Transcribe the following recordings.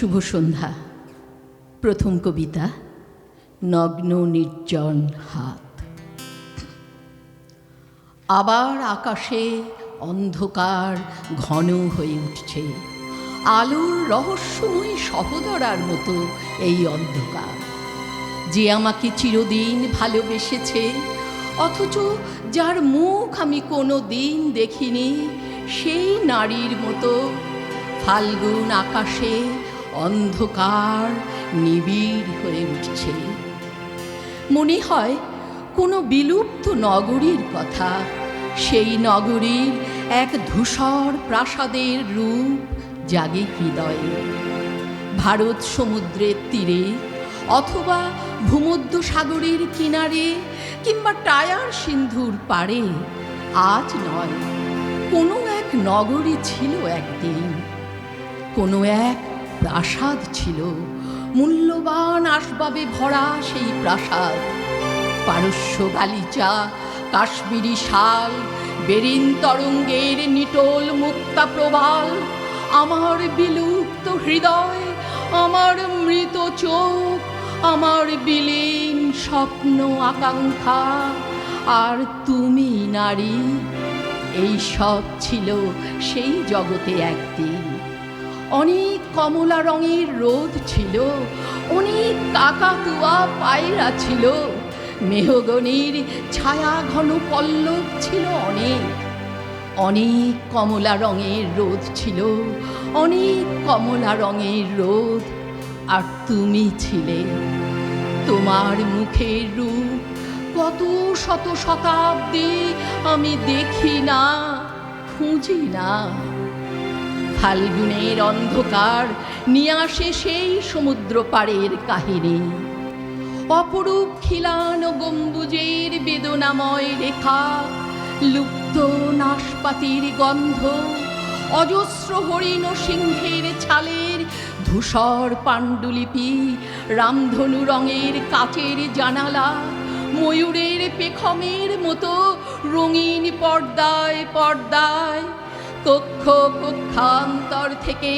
শুভ সন্ধ্যা। প্রথম কবিতা, নগ্ন নির্জন হাত। আবার আকাশে অন্ধকার ঘন হয়ে উঠছে। আলোর রহস্যময় সহদরার মতো এই অন্ধকার। যে আমাকে চিরদিন ভালোবেসেছে, অথচ যার মুখ আমি কোনো দিন দেখিনি, সেই নারীর মতো ফাল্গুন আকাশে অন্ধকার নিবিড় হয়ে উঠছে। মনে হয় কোনো বিলুপ্ত নগরীর কথা। সেই নগরীর এক ধূসর প্রাসাদের রূপ জাগে হৃদয়ে। ভারত সমুদ্রের তীরে অথবা ভূমধ্য সাগরের কিনারে কিংবা টায়ার সিন্ধুর পাড়ে, আজ নয়, কোনো এক নগরী ছিল একদিন। কোনো এক প্রাসাদ ছিল, মূল্যবান আসবাবে ভরা সেই প্রাসাদ। পারস্য গালিচা, কাশ্মীরি শাল, বেরিন তরঙ্গের নিটোল মুক্তা প্রবাল, আমার বিলুপ্ত হৃদয়, আমার মৃত চোখ, আমার বিলীন স্বপ্ন আকাঙ্ক্ষা, আর তুমি নারী, এই সব ছিল সেই জগতে একদিন। অনেক কমলা রঙের রোদ ছিল, অনেক কাকাতুয়া পায়রা ছিল, মেহগনির ছায়া ঘন পল্লব ছিল অনেক। অনেক কমলা রঙের রোদ ছিল, অনেক কমলা রঙের রোদ। আর তুমি ছিলে, তোমার মুখের রূপ কত শত শতাব্দী আমি দেখি না, খুঁজি না। ফাল্গুনের অন্ধকার নিয়ে আসে সেই সমুদ্র পাড়ের কাহিনী। অপরূপ খিলান গম্বুজের বেদনাময় রেখা, লুপ্ত নাশপাতির গন্ধ, অজস্র হরিণ সিংহের ছালের ধূসর পাণ্ডুলিপি, রামধনু রঙের কাচের জানালা, ময়ূরের পেখমের মতো রঙিন পর্দায় পর্দায় কক্ষ কক্ষান্তর থেকে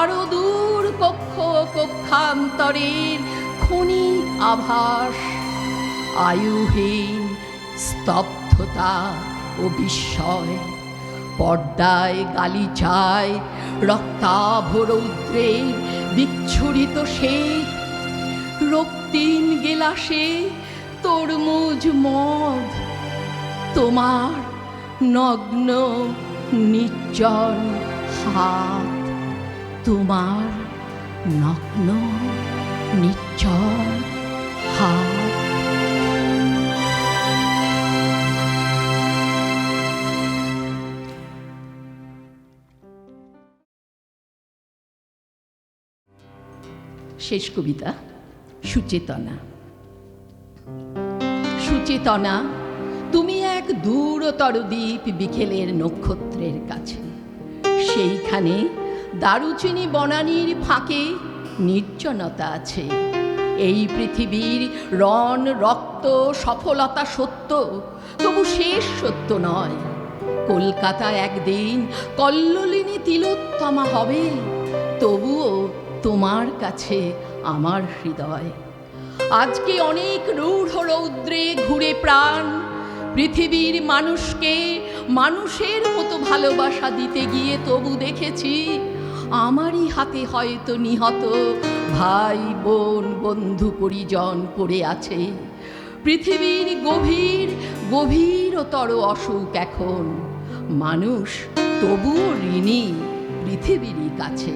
আরও দূর কক্ষ কক্ষান্তরের ক্ষণিক আভাস, আয়ুহীন স্তব্ধতা ও বিস্ময়, পর্দায় গালিচায় রক্তাভ রৌদ্রের বিচ্ছুরিত শ্বেত, রক্তিম গেলাসে তরমুজ মদ, তোমার নগ্ন নির্জন হাত তোমার নগ্ন নির্জন হাত। শেষ কবিতা সুচেতনা। সুচেতনা তুমি এক দূরতর দ্বীপ বিকেলের নক্ষত্রের কাছে। সেইখানে দারুচিনি বনানীর ফাঁকে নির্জনতা আছে। এই পৃথিবীর রণ, রক্ত, সফলতা সত্য, তবু শেষ সত্য নয়। কলকাতা একদিন কল্লোলিনী তিলোত্তমা হবে, তবুও তোমার কাছে আমার হৃদয়। আজকে অনেক রূঢ় রৌদ্রে ঘুরে প্রাণ পৃথিবীর মানুষকে মানুষের মতো ভালোবাসা দিতে গিয়ে তবু দেখেছি, আমারই হাতে হয়তো নিহত ভাই, বোন, বন্ধু, পরিজন পড়ে আছে। পৃথিবীর গভীর, গভীরতর অসুখ এখন। মানুষ তবুও ঋণী পৃথিবীরই কাছে।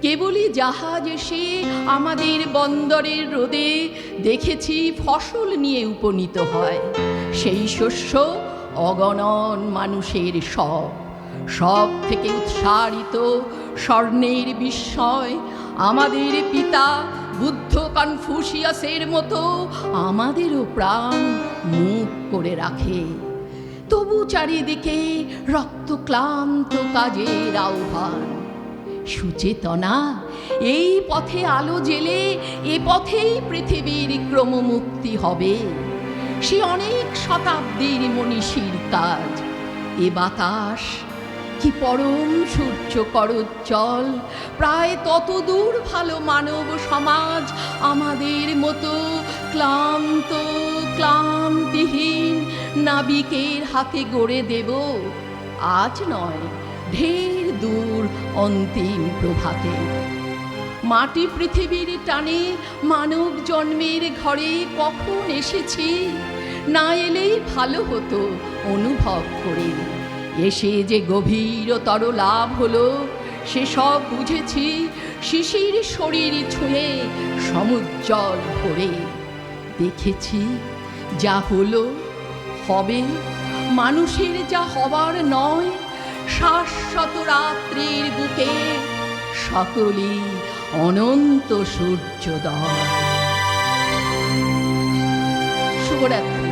কেবলই জাহাজ এসে আমাদের বন্দরের রোদে দেখেছি ফসল নিয়ে উপনীত হয়। সেই শস্য অগণন মানুষের সব সব থেকে উৎসারিত স্বর্ণের বিস্ময় আমাদের পিতা বুদ্ধ কনফুসিয়াসের মতো আমাদেরও প্রাণ মুখ করে রাখে। তবু চারিদিকে রক্তক্লান্ত কাজের আহ্বান। সুচেতনা, এই পথে আলো জেলে, এ পথেই পৃথিবীর ক্রমমুক্তি হবে। সে অনেক শতাব্দীর মনীষীর কাজ। এ বাতাস কি পরম সূর্য করজ্জল প্রায় তত দূর ভালো মানব সমাজ আমাদের মতো ক্লান্ত, ক্লান্তিহীন নাবিকের হাতে গড়ে দেব। আজ নয়, ঢের দূর অন্তিম প্রভাতে। মাটি পৃথিবীর টানে মানব জন্মের ঘরে কখন এসেছি? না এলেই ভালো হতো অনুভব করে। এসে যে গভীরতর লাভ হলো সেসব বুঝেছি শিশির শরীর ছুঁয়ে সমুজ্জ্বল ভরে। দেখেছি যা হলো, হবে মানুষের যা হবার নয়, শাশ্বত রাত্রির বুকে সকলেই অনন্ত সূর্যোদয়। শুভরাত্রি